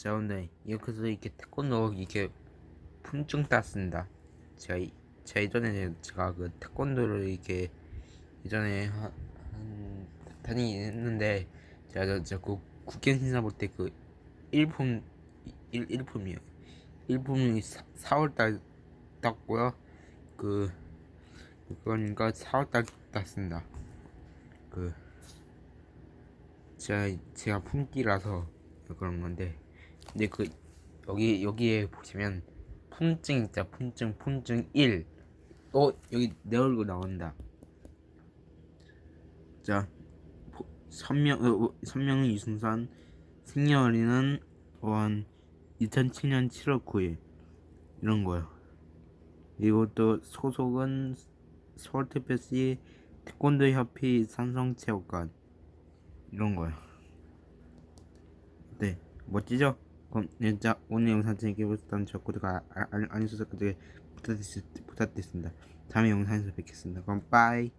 자 오늘 해서 이렇게 태권도 이렇게 품증 땄습니다. 제가 이- 제가 예전에 제가 그 태권도를 이렇게 예전에 한, 한 다니긴 했는데 제가 저, 저그 국경 신사 볼 때 그 일품 일 일품이요. 일품이 4 월 달 땄고요. 그 그거니까 4월 달 땄습니다. 그 제가 제가 품기라서 그런 건데 근데 그 여기 여기에 보시면 품증 있자 품증 품증 1. 어 여기 내 얼굴 나온다. 자 포- 선명 어, 어, 선명은 이순산 생년월일은 원 2007년 7월 9일 이런 거요. 그리고 또 소속은 서울특별시 태권도 협회 산성체육관 이런 거요. 네, 멋지죠? 그럼 네, 자 오늘 영상 재밌게 보셨다면 저 구독 아, 아, 알림 부탁드리, 부탁드리겠습니다. 다음에 영상에서 뵙겠습니다. 그럼 빠이.